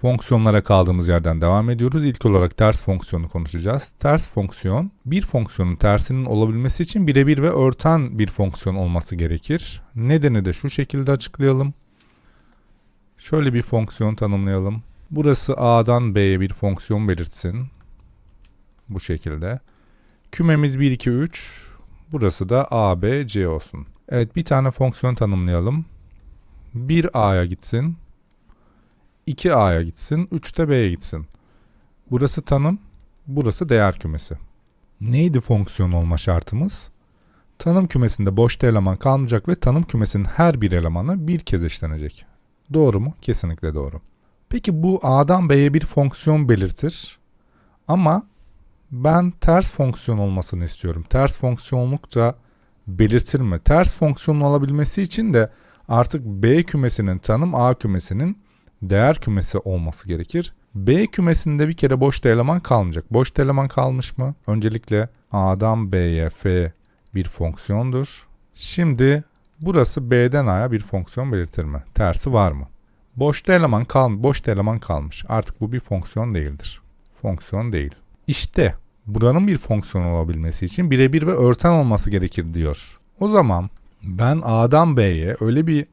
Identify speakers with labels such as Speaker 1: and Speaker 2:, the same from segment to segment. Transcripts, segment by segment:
Speaker 1: Fonksiyonlara kaldığımız yerden devam ediyoruz. İlk olarak ters fonksiyonu konuşacağız. Ters fonksiyon bir fonksiyonun tersinin olabilmesi için birebir ve örten bir fonksiyon olması gerekir. Nedeni de şu şekilde açıklayalım. Şöyle bir fonksiyon tanımlayalım. Burası A'dan B'ye bir fonksiyon belirtsin. Bu şekilde. Kümemiz 1, 2, 3. Burası da A, B, C olsun. Evet bir tane fonksiyon tanımlayalım. 1A'ya gitsin. 2A'ya gitsin. 3 de B'ye gitsin. Burası tanım. Burası değer kümesi. Neydi fonksiyon olma şartımız? Tanım kümesinde boş eleman kalmayacak ve tanım kümesinin her bir elemanı bir kez eşlenecek. Doğru mu? Kesinlikle doğru. Peki bu A'dan B'ye bir fonksiyon belirtir. Ama ben ters fonksiyon olmasını istiyorum. Ters fonksiyonluk da belirtir mi? Ters fonksiyon olabilmesi için de artık B kümesinin tanım A kümesinin değer kümesi olması gerekir. B kümesinde bir kere boş eleman kalmayacak. Boş eleman kalmış mı? Öncelikle A'dan B'ye F bir fonksiyondur. Şimdi burası B'den A'ya bir fonksiyon belirtir mi? Tersi var mı? Boş eleman kal boş eleman kalmış. Artık bu bir fonksiyon değildir. Fonksiyon değil. İşte buranın bir fonksiyon olabilmesi için birebir ve örten olması gerekir diyor. O zaman ben A'dan B'ye öyle bir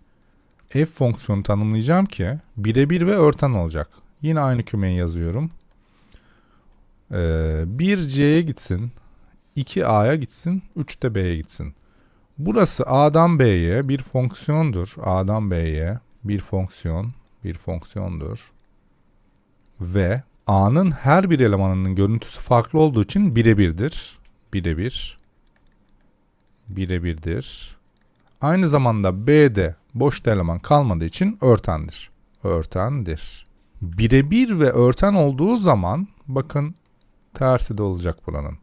Speaker 1: f fonksiyonu tanımlayacağım ki birebir ve örten olacak. Yine aynı kümeyi yazıyorum. Ee, 1C'ye gitsin, 2A'ya gitsin, 3 de B'ye gitsin. Burası A'dan B'ye bir fonksiyondur. A'dan B'ye bir fonksiyon, bir fonksiyondur. Ve A'nın her bir elemanının görüntüsü farklı olduğu için birebirdir. Birebir. Birebirdir. Aynı zamanda B'de boş eleman kalmadığı için örtendir. Örtendir. Birebir ve örten olduğu zaman bakın tersi de olacak buranın.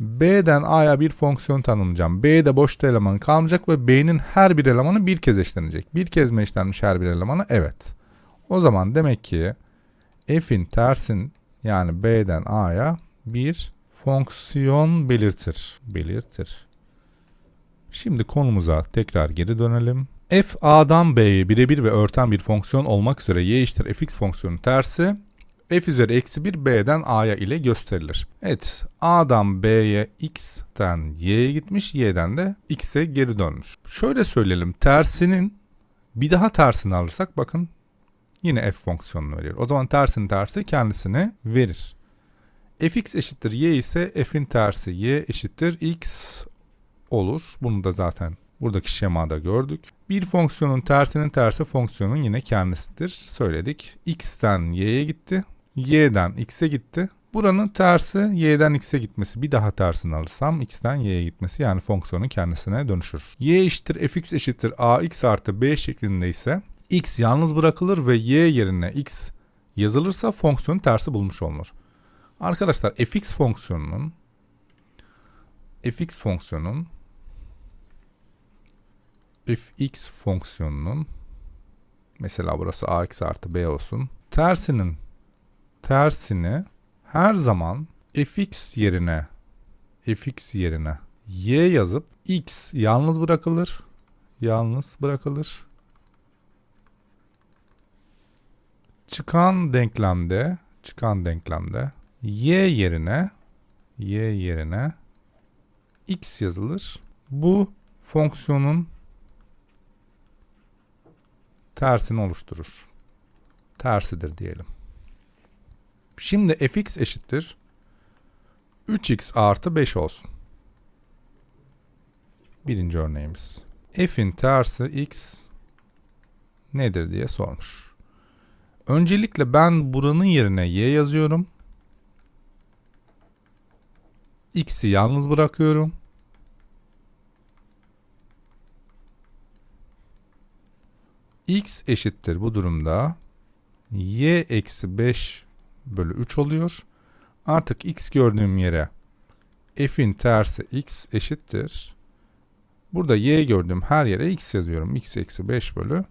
Speaker 1: B'den A'ya bir fonksiyon tanımlayacağım. B'de boş eleman kalmayacak ve B'nin her bir elemanı bir kez eşlenecek. Bir kez mi eşlenmiş her bir elemanı? Evet. O zaman demek ki f'in tersin yani B'den A'ya bir fonksiyon belirtir. Belirtir. Şimdi konumuza tekrar geri dönelim. f a'dan b'ye birebir ve örten bir fonksiyon olmak üzere y eşittir fx fonksiyonun tersi f üzeri eksi 1 b'den a'ya ile gösterilir. Evet a'dan b'ye x'ten y'ye gitmiş y'den de x'e geri dönmüş. Şöyle söyleyelim tersinin bir daha tersini alırsak bakın yine f fonksiyonunu verir. O zaman tersin tersi kendisini verir. fx eşittir y ise f'in tersi y eşittir x olur. Bunu da zaten buradaki şemada gördük. Bir fonksiyonun tersinin tersi fonksiyonun yine kendisidir. Söyledik. x'ten y'ye gitti. y'den x'e gitti. Buranın tersi y'den x'e gitmesi. Bir daha tersini alırsam x'ten y'ye gitmesi yani fonksiyonun kendisine dönüşür. y eşittir fx eşittir ax artı b şeklinde ise x yalnız bırakılır ve y yerine x yazılırsa fonksiyonun tersi bulmuş olunur. Arkadaşlar fx fonksiyonunun fx fonksiyonun fx fonksiyonunun mesela burası ax artı b olsun. Tersinin tersini her zaman fx yerine fx yerine y yazıp x yalnız bırakılır. Yalnız bırakılır. Çıkan denklemde çıkan denklemde y yerine y yerine x yazılır. Bu fonksiyonun tersini oluşturur. Tersidir diyelim. Şimdi fx eşittir 3x artı 5 olsun. Birinci örneğimiz. f'in tersi x nedir diye sormuş. Öncelikle ben buranın yerine y yazıyorum. x'i yalnız bırakıyorum. X eşittir bu durumda y eksi 5 bölü 3 oluyor. Artık x gördüğüm yere f'in tersi x eşittir. Burada y gördüğüm her yere x yazıyorum. x eksi 5 bölü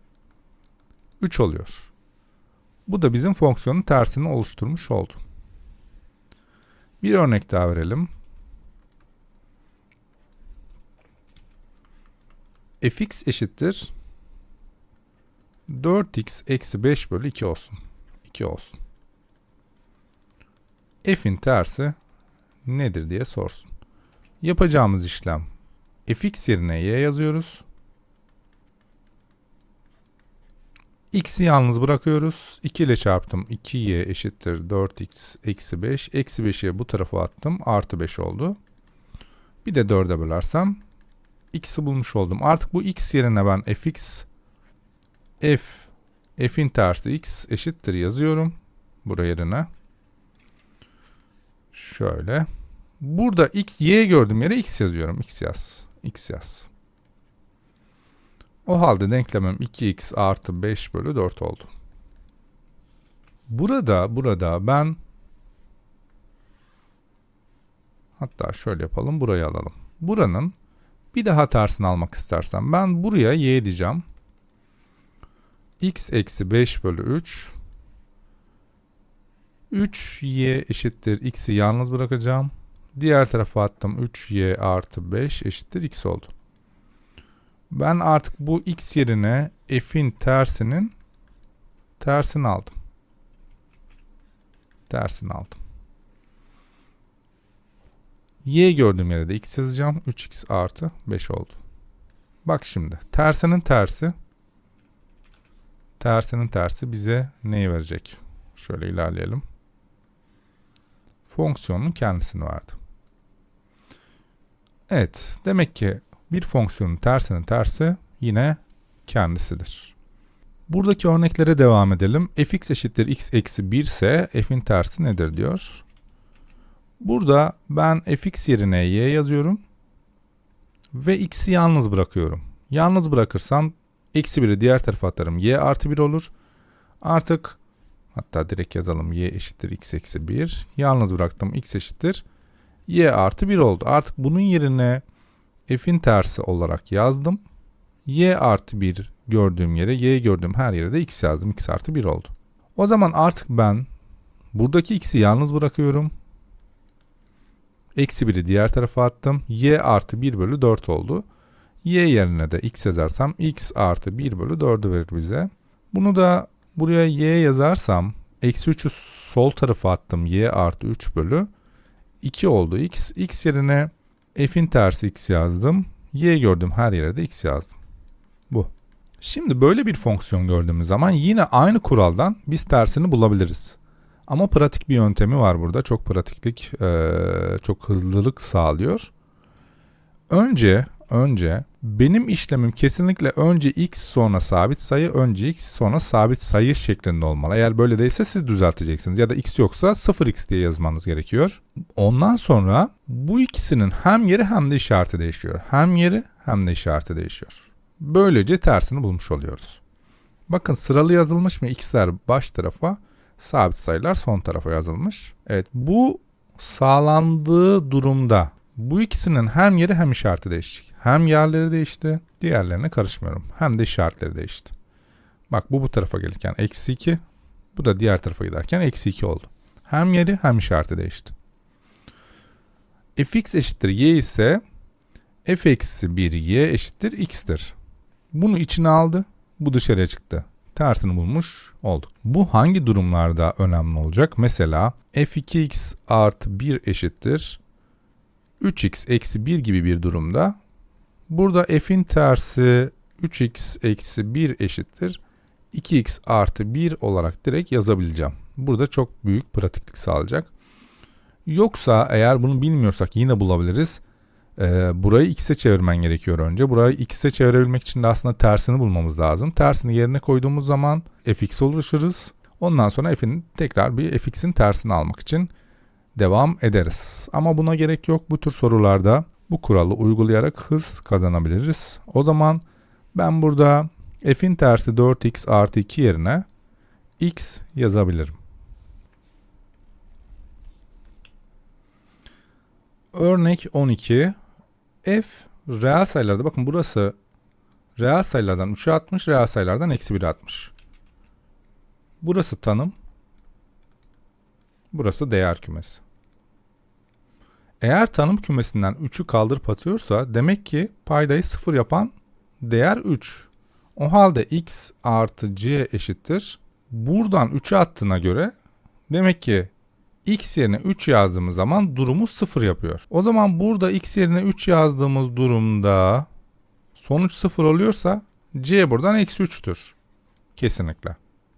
Speaker 1: 3 oluyor. Bu da bizim fonksiyonun tersini oluşturmuş oldu. Bir örnek daha verelim. fx eşittir 4x eksi 5 bölü 2 olsun. 2 olsun. F'in tersi nedir diye sorsun. Yapacağımız işlem fx yerine y yazıyoruz. x'i yalnız bırakıyoruz. 2 ile çarptım. 2y eşittir 4x eksi 5. Eksi 5'i bu tarafa attım. Artı 5 oldu. Bir de 4'e bölersem x'i bulmuş oldum. Artık bu x yerine ben fx f f'in tersi x eşittir yazıyorum. Buraya yerine. Şöyle. Burada x, y gördüğüm yere x yazıyorum. x yaz. x yaz. O halde denklemim 2x artı 5 bölü 4 oldu. Burada, burada ben hatta şöyle yapalım. Burayı alalım. Buranın bir daha tersini almak istersem ben buraya y diyeceğim. X eksi 5 bölü 3 3y eşittir x'i yalnız bırakacağım. Diğer tarafa attım 3y artı 5 eşittir x oldu. Ben artık bu x yerine f'in tersinin tersini aldım. Tersini aldım. y gördüğüm yere de x yazacağım. 3x artı 5 oldu. Bak şimdi tersinin tersi tersinin tersi bize neyi verecek? Şöyle ilerleyelim. Fonksiyonun kendisini verdi. Evet, demek ki bir fonksiyonun tersinin tersi yine kendisidir. Buradaki örneklere devam edelim. fx eşittir x eksi 1 ise f'in tersi nedir diyor. Burada ben fx yerine y yazıyorum. Ve x'i yalnız bırakıyorum. Yalnız bırakırsam eksi 1'i diğer tarafa atarım. y artı 1 olur. Artık hatta direkt yazalım y eşittir x eksi 1. Yalnız bıraktım x eşittir y artı 1 oldu. Artık bunun yerine f'in tersi olarak yazdım. y artı 1 gördüğüm yere y gördüğüm her yere de x yazdım. x artı 1 oldu. O zaman artık ben buradaki x'i yalnız bırakıyorum. Eksi 1'i diğer tarafa attım. y artı 1 bölü 4 oldu. Y yerine de x yazarsam x artı 1 bölü 4'ü verir bize. Bunu da buraya y yazarsam eksi 3'ü sol tarafa attım. y artı 3 bölü 2 oldu x. x yerine f'in tersi x yazdım. y gördüm her yere de x yazdım. Bu. Şimdi böyle bir fonksiyon gördüğümüz zaman yine aynı kuraldan biz tersini bulabiliriz. Ama pratik bir yöntemi var burada. Çok pratiklik, çok hızlılık sağlıyor. Önce önce benim işlemim kesinlikle önce x sonra sabit sayı, önce x sonra sabit sayı şeklinde olmalı. Eğer böyle değilse siz düzelteceksiniz. Ya da x yoksa 0x diye yazmanız gerekiyor. Ondan sonra bu ikisinin hem yeri hem de işareti değişiyor. Hem yeri hem de işareti değişiyor. Böylece tersini bulmuş oluyoruz. Bakın sıralı yazılmış mı? x'ler baş tarafa, sabit sayılar son tarafa yazılmış. Evet bu sağlandığı durumda bu ikisinin hem yeri hem işareti değişecek. Hem yerleri değişti. Diğerlerine karışmıyorum. Hem de işaretleri değişti. Bak bu bu tarafa gelirken eksi 2. Bu da diğer tarafa giderken eksi 2 oldu. Hem yeri hem işareti değişti. fx eşittir y ise f eksi 1 y eşittir x'tir. Bunu içine aldı. Bu dışarıya çıktı. Tersini bulmuş olduk. Bu hangi durumlarda önemli olacak? Mesela f2x artı 1 eşittir 3x eksi 1 gibi bir durumda burada f'in tersi 3x eksi 1 eşittir 2x artı 1 olarak direkt yazabileceğim. Burada çok büyük pratiklik sağlayacak. Yoksa eğer bunu bilmiyorsak yine bulabiliriz. Ee, burayı x'e çevirmen gerekiyor önce. Burayı x'e çevirebilmek için de aslında tersini bulmamız lazım. Tersini yerine koyduğumuz zaman fx oluşuruz. Ondan sonra f'in tekrar bir fx'in tersini almak için devam ederiz. Ama buna gerek yok. Bu tür sorularda bu kuralı uygulayarak hız kazanabiliriz. O zaman ben burada f'in tersi 4x artı 2 yerine x yazabilirim. Örnek 12. f reel sayılarda bakın burası reel sayılardan 3'e atmış, reel sayılardan eksi 1'e atmış. Burası tanım. Burası değer kümesi. Eğer tanım kümesinden 3'ü kaldırıp atıyorsa demek ki paydayı 0 yapan değer 3. O halde x artı c eşittir Buradan 3'e attığına göre demek ki x yerine 3 yazdığımız zaman durumu 0 yapıyor. O zaman burada x yerine 3 yazdığımız durumda sonuç 0 oluyorsa c buradan eksi 3'tür. Kesinlikle.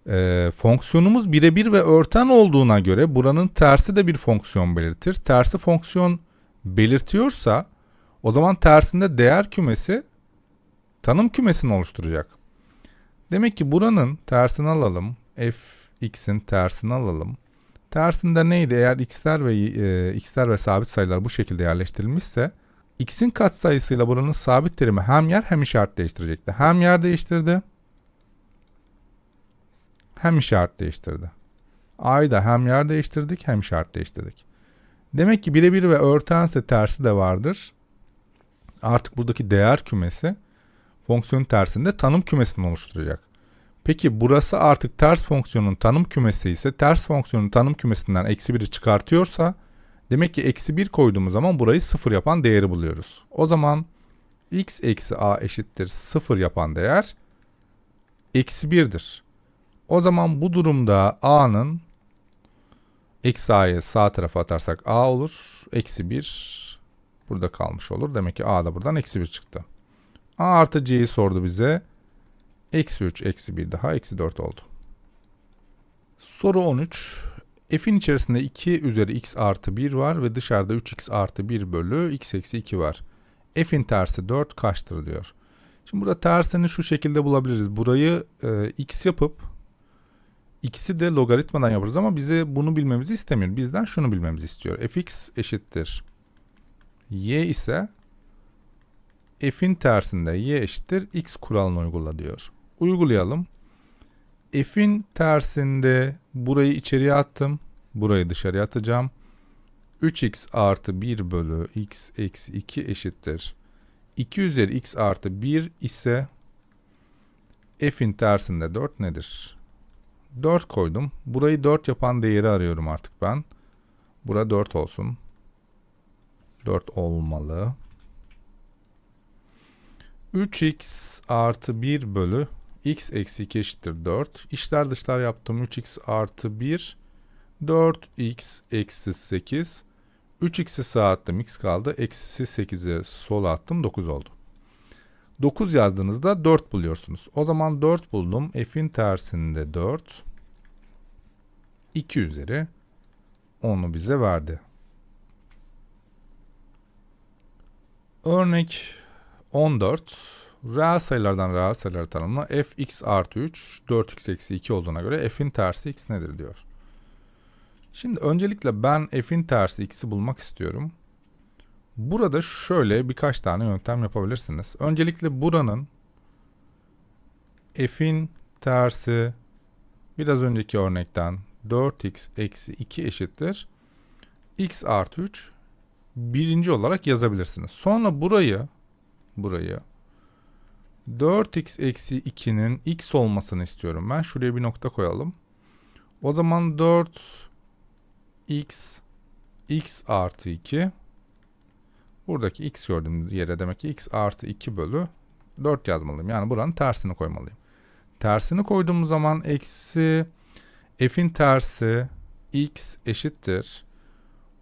Speaker 1: Ee, fonksiyonumuz birebir ve örten olduğuna göre buranın tersi de bir fonksiyon belirtir. Tersi fonksiyon belirtiyorsa o zaman tersinde değer kümesi tanım kümesini oluşturacak. Demek ki buranın tersini alalım. fx'in tersini alalım. Tersinde neydi? Eğer x'ler ve e, x'ler ve sabit sayılar bu şekilde yerleştirilmişse x'in katsayısıyla buranın sabit terimi hem yer hem işaret değiştirecekti. Hem yer değiştirdi hem işaret değiştirdi. A'yı hem yer değiştirdik hem işaret değiştirdik. Demek ki birebir ve örtense tersi de vardır. Artık buradaki değer kümesi fonksiyonun tersinde tanım kümesini oluşturacak. Peki burası artık ters fonksiyonun tanım kümesi ise ters fonksiyonun tanım kümesinden eksi 1'i çıkartıyorsa demek ki eksi 1 koyduğumuz zaman burayı 0 yapan değeri buluyoruz. O zaman x eksi a eşittir 0 yapan değer eksi 1'dir. O zaman bu durumda a'nın eksi a'yı sağ tarafa atarsak a olur. Eksi 1 burada kalmış olur. Demek ki a da buradan eksi 1 çıktı. a artı c'yi sordu bize. Eksi 3 eksi 1 daha eksi 4 oldu. Soru 13. F'in içerisinde 2 üzeri x artı 1 var ve dışarıda 3x artı 1 bölü x eksi 2 var. F'in tersi 4 kaçtır diyor. Şimdi burada tersini şu şekilde bulabiliriz. Burayı e, x yapıp ikisi de logaritmadan yaparız ama bize bunu bilmemizi istemiyor. Bizden şunu bilmemizi istiyor. fx eşittir y ise f'in tersinde y eşittir x kuralını uygula diyor. Uygulayalım. F'in tersinde burayı içeriye attım. Burayı dışarıya atacağım. 3x artı 1 bölü x eksi 2 eşittir. 2 üzeri x artı 1 ise f'in tersinde 4 nedir? 4 koydum. Burayı 4 yapan değeri arıyorum artık ben. Bura 4 olsun. 4 olmalı. 3x artı 1 bölü x eksi 2 eşittir 4. İşler dışlar yaptım. 3x artı 1 4x eksi 8. 3x'i sağa attım x kaldı. Eksi 8'i sola attım 9 oldu. 9 yazdığınızda 4 buluyorsunuz. O zaman 4 buldum. F'in tersinde 4. 2 üzeri 10'u bize verdi. Örnek 14. Reel sayılardan reel sayıları tanımla. fx artı 3 4x eksi 2 olduğuna göre f'in tersi x nedir diyor. Şimdi öncelikle ben f'in tersi x'i bulmak istiyorum. Burada şöyle birkaç tane yöntem yapabilirsiniz. Öncelikle buranın f'in tersi biraz önceki örnekten 4x eksi 2 eşittir. x artı 3 birinci olarak yazabilirsiniz. Sonra burayı burayı 4x eksi 2'nin x olmasını istiyorum. Ben şuraya bir nokta koyalım. O zaman 4x x artı 2 buradaki x gördüğüm yere demek ki x artı 2 bölü 4 yazmalıyım. Yani buranın tersini koymalıyım. Tersini koyduğumuz zaman eksi f'in tersi x eşittir.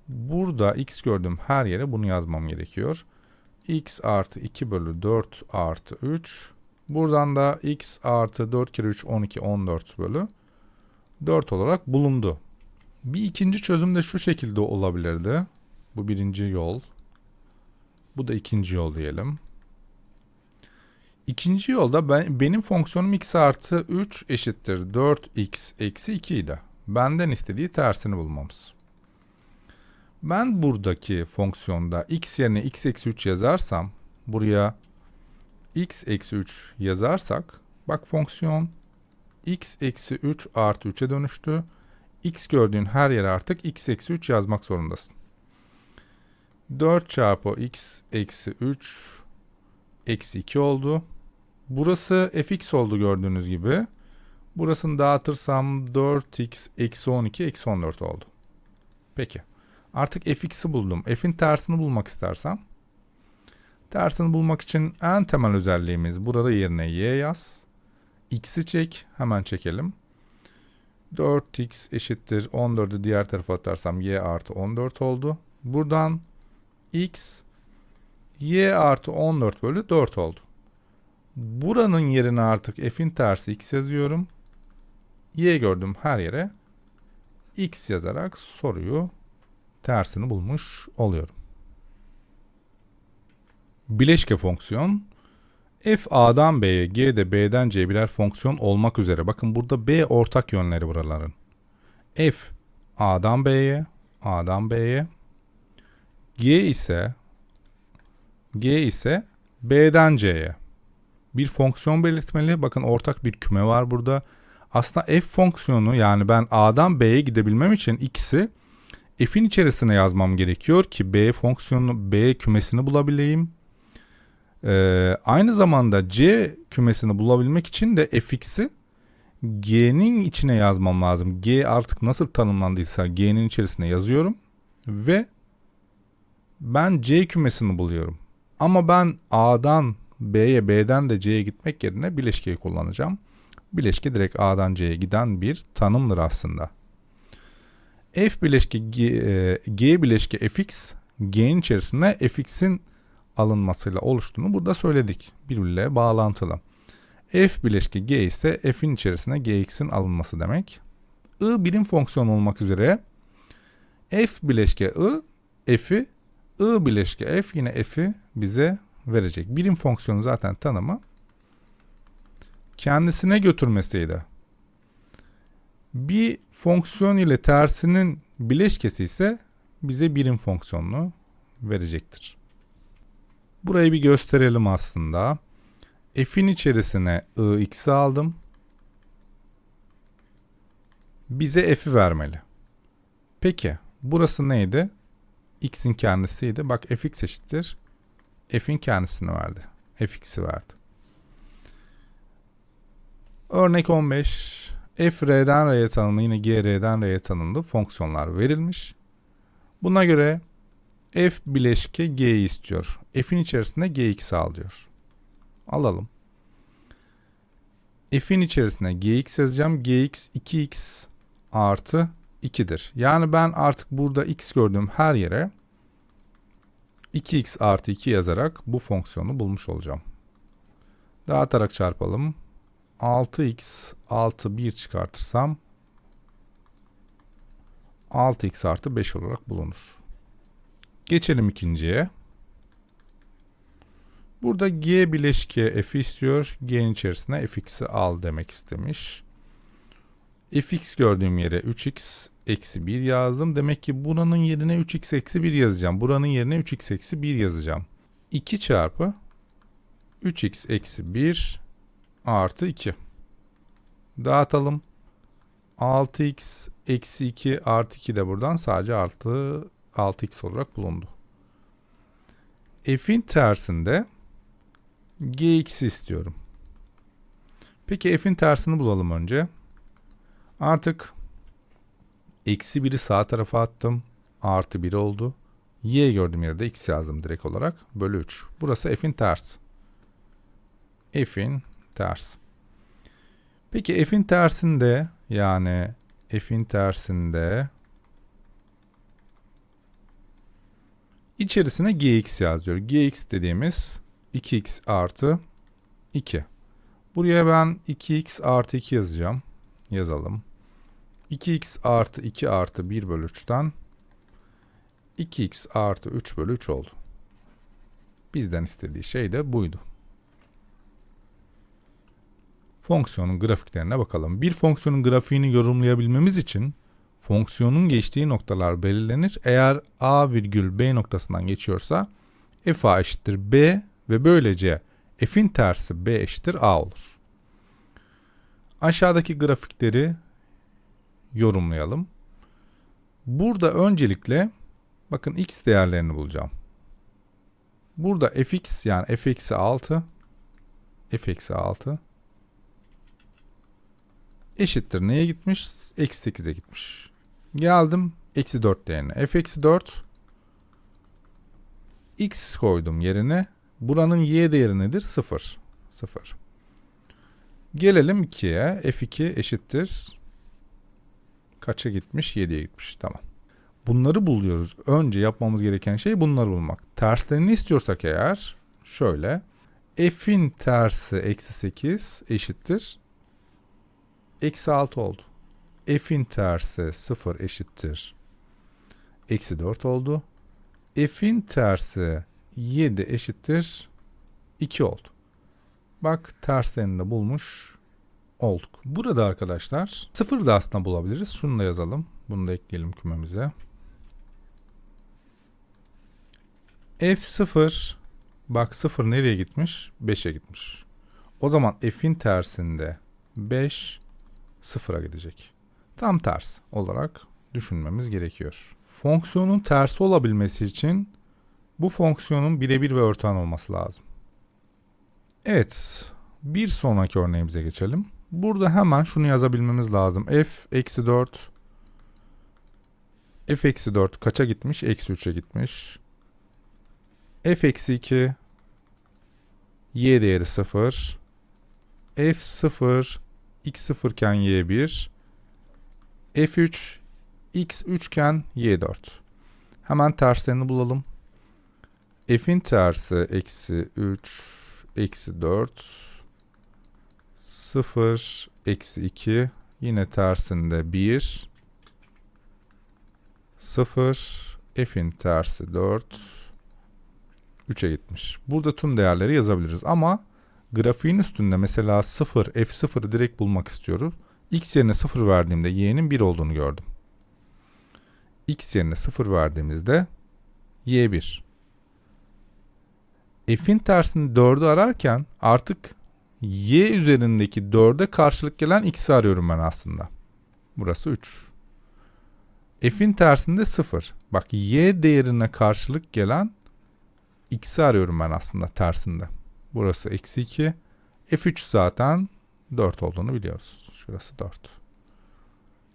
Speaker 1: Burada x gördüğüm her yere bunu yazmam gerekiyor. x artı 2 bölü 4 artı 3. Buradan da x artı 4 kere 3 12 14 bölü 4 olarak bulundu. Bir ikinci çözüm de şu şekilde olabilirdi. Bu birinci yol. Bu da ikinci yol diyelim. İkinci yolda ben, benim fonksiyonum x artı 3 eşittir 4x eksi 2 idi. Benden istediği tersini bulmamız. Ben buradaki fonksiyonda x yerine x eksi 3 yazarsam buraya x eksi 3 yazarsak bak fonksiyon x eksi 3 artı 3'e dönüştü. x gördüğün her yere artık x eksi 3 yazmak zorundasın. 4 çarpı x eksi 3 eksi 2 oldu. Burası fx oldu gördüğünüz gibi. Burasını dağıtırsam 4x eksi 12 eksi 14 oldu. Peki. Artık fx'i buldum. F'in tersini bulmak istersem. Tersini bulmak için en temel özelliğimiz burada yerine y yaz. X'i çek. Hemen çekelim. 4x eşittir 14'ü diğer tarafa atarsam y artı 14 oldu. Buradan x y artı 14 bölü 4 oldu. Buranın yerine artık f'in tersi x yazıyorum. Y gördüm her yere x yazarak soruyu tersini bulmuş oluyorum. Bileşke fonksiyon f a'dan b'ye, g de b'den c'ye birer fonksiyon olmak üzere. Bakın burada b ortak yönleri buraların. f a'dan b'ye, a'dan b'ye, g ise g ise b'den c'ye. Bir fonksiyon belirtmeli. Bakın ortak bir küme var burada. Aslında f fonksiyonu yani ben a'dan b'ye gidebilmem için x'i f'in içerisine yazmam gerekiyor ki b fonksiyonu b kümesini bulabileyim. Ee, aynı zamanda c kümesini bulabilmek için de fx'i g'nin içine yazmam lazım. g artık nasıl tanımlandıysa g'nin içerisine yazıyorum ve ben c kümesini buluyorum. Ama ben a'dan b'ye b'den de c'ye gitmek yerine bileşkeyi kullanacağım. Bileşke direkt a'dan c'ye giden bir tanımdır aslında. f bileşke g, e, g bileşke fx g'nin içerisinde fx'in alınmasıyla oluştuğunu burada söyledik. Birbiriyle bağlantılı. F bileşke G ise F'in içerisine Gx'in alınması demek. I birim fonksiyon olmak üzere F bileşke I, F'i, I bileşke F yine F'i bize verecek. Birim fonksiyonu zaten tanımı kendisine götürmesiydi. Bir fonksiyon ile tersinin bileşkesi ise bize birim fonksiyonunu verecektir. Burayı bir gösterelim aslında. F'in içerisine ix'i aldım. Bize f'i vermeli. Peki burası neydi? x'in kendisiydi. Bak fx eşittir. F'in kendisini verdi. fx'i verdi. Örnek 15. f r'den r'ye tanımlı yine g r'den r'ye tanımlı fonksiyonlar verilmiş. Buna göre f bileşke g'yi istiyor. f'in içerisinde gx al diyor. Alalım. f'in içerisine gx yazacağım. gx 2x artı 2'dir. Yani ben artık burada x gördüğüm her yere 2x artı 2 yazarak bu fonksiyonu bulmuş olacağım. Dağıtarak çarpalım. 6x artı 1 çıkartırsam 6x artı 5 olarak bulunur. Geçelim ikinciye. Burada g bileşke f istiyor. G'nin içerisine fx'i al demek istemiş. fx gördüğüm yere 3x eksi 1 yazdım. Demek ki buranın yerine 3x eksi 1 yazacağım. Buranın yerine 3x eksi 1 yazacağım. 2 çarpı 3x eksi 1 artı 2. Dağıtalım. 6x eksi 2 artı 2 de buradan sadece artı 6x olarak bulundu. F'in tersinde gx istiyorum. Peki f'in tersini bulalım önce. Artık eksi 1'i sağ tarafa attım. Artı 1 oldu. Y gördüğüm yerde x yazdım direkt olarak. Bölü 3. Burası f'in ters. F'in ters. Peki f'in tersinde yani f'in tersinde içerisine gx yazıyor. gx dediğimiz 2x artı 2. Buraya ben 2x artı 2 yazacağım. Yazalım. 2x artı 2 artı 1 bölü 3'ten 2x artı 3 bölü 3 oldu. Bizden istediği şey de buydu. Fonksiyonun grafiklerine bakalım. Bir fonksiyonun grafiğini yorumlayabilmemiz için fonksiyonun geçtiği noktalar belirlenir. Eğer a virgül b noktasından geçiyorsa f a eşittir b ve böylece f'in tersi b eşittir a olur. Aşağıdaki grafikleri yorumlayalım. Burada öncelikle bakın x değerlerini bulacağım. Burada fx yani f eksi 6 f eksi 6 eşittir neye gitmiş? Eksi 8'e gitmiş. Geldim eksi 4 değerine. f eksi 4 x koydum yerine. Buranın y değeri nedir? 0. 0. Gelelim 2'ye. f2 eşittir Kaça gitmiş? 7'ye gitmiş. Tamam. Bunları buluyoruz. Önce yapmamız gereken şey bunları bulmak. Terslerini istiyorsak eğer şöyle. F'in tersi eksi 8 eşittir. Eksi 6 oldu. F'in tersi 0 eşittir. Eksi 4 oldu. F'in tersi 7 eşittir 2 oldu. Bak terslerini de bulmuş olduk. Burada arkadaşlar 0 da aslında bulabiliriz. Şunu da yazalım. Bunu da ekleyelim kümemize. F0 bak 0 nereye gitmiş? 5'e gitmiş. O zaman F'in tersinde 5 0'a gidecek. Tam ters olarak düşünmemiz gerekiyor. Fonksiyonun tersi olabilmesi için bu fonksiyonun birebir ve örten olması lazım. Evet, bir sonraki örneğimize geçelim. Burada hemen şunu yazabilmemiz lazım. f eksi 4 f eksi 4 kaça gitmiş? Eksi 3'e gitmiş. f eksi 2 y değeri 0 f 0 x 0 iken y 1 f3 x 3 iken y 4 hemen terslerini bulalım. F'in tersi eksi 3 eksi 4 0 eksi 2 yine tersinde 1 0 f'in tersi 4 3'e gitmiş. Burada tüm değerleri yazabiliriz ama grafiğin üstünde mesela 0 f0'ı direkt bulmak istiyorum. x yerine 0 verdiğimde y'nin 1 olduğunu gördüm. x yerine 0 verdiğimizde y 1. f'in tersini 4'ü ararken artık y üzerindeki 4'e karşılık gelen x'i arıyorum ben aslında. Burası 3. f'in tersinde 0. Bak y değerine karşılık gelen x'i arıyorum ben aslında tersinde. Burası eksi 2. F3 zaten 4 olduğunu biliyoruz. Şurası 4.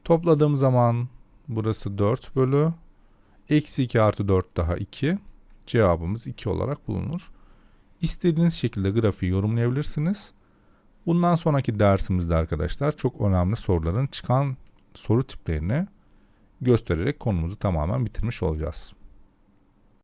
Speaker 1: Topladığım zaman burası 4 bölü. Eksi 2 artı 4 daha 2. Cevabımız 2 olarak bulunur. İstediğiniz şekilde grafiği yorumlayabilirsiniz. Bundan sonraki dersimizde arkadaşlar çok önemli soruların çıkan soru tiplerini göstererek konumuzu tamamen bitirmiş olacağız.